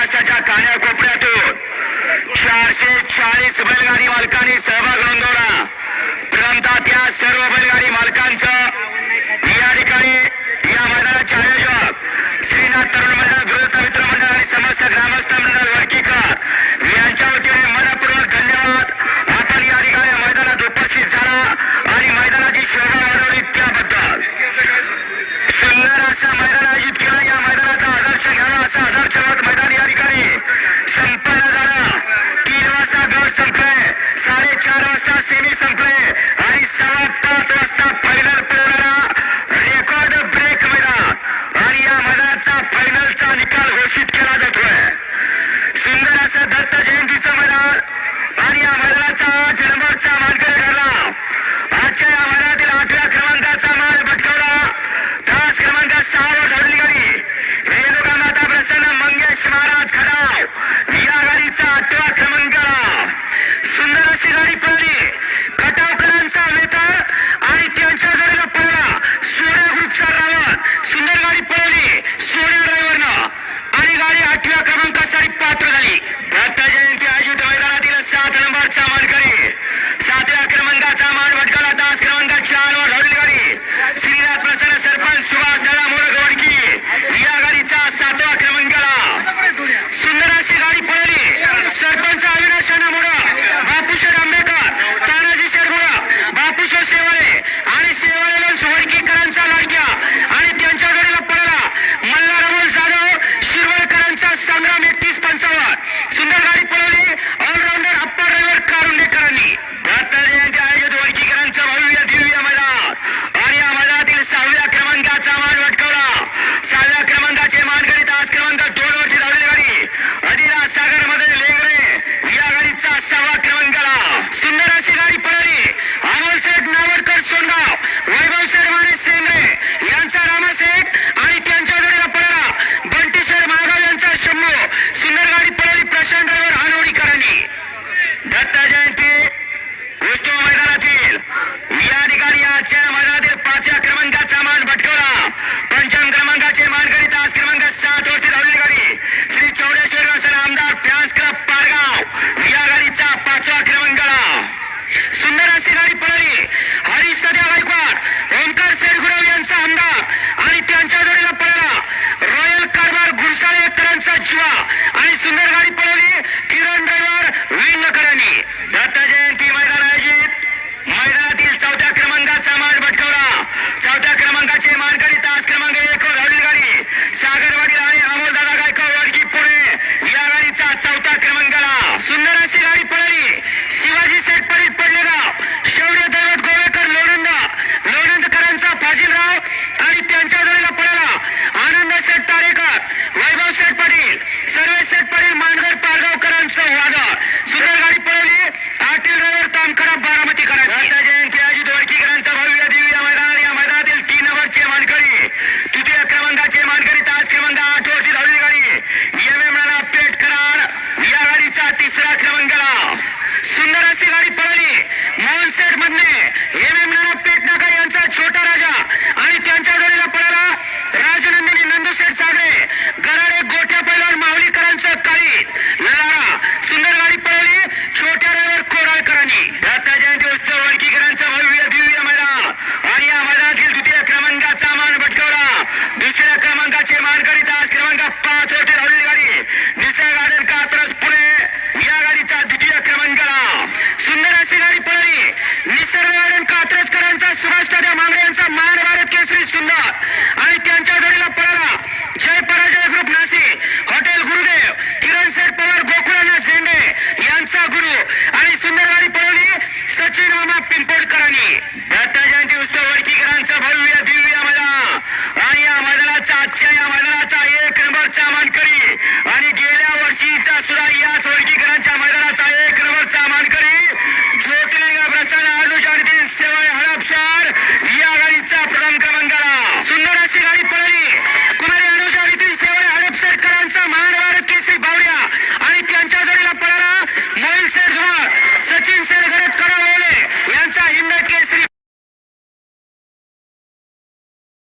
महाराष्ट्राच्या कान्याकोपऱ्यातून चारशे चाळीस बैलगाडी मालकांनी सहभाग नोंदवला. त्या सर्व बैलगाडी आज या मैदानाचा आठ नंबरचा मानकरी ठरला. आजच्या या मैदानातील आठव्या क्रमांकाचा मान तिसऱ्या क्रमांकाला सुंदर अशी गाडी पळली. मोहन सेठ मधने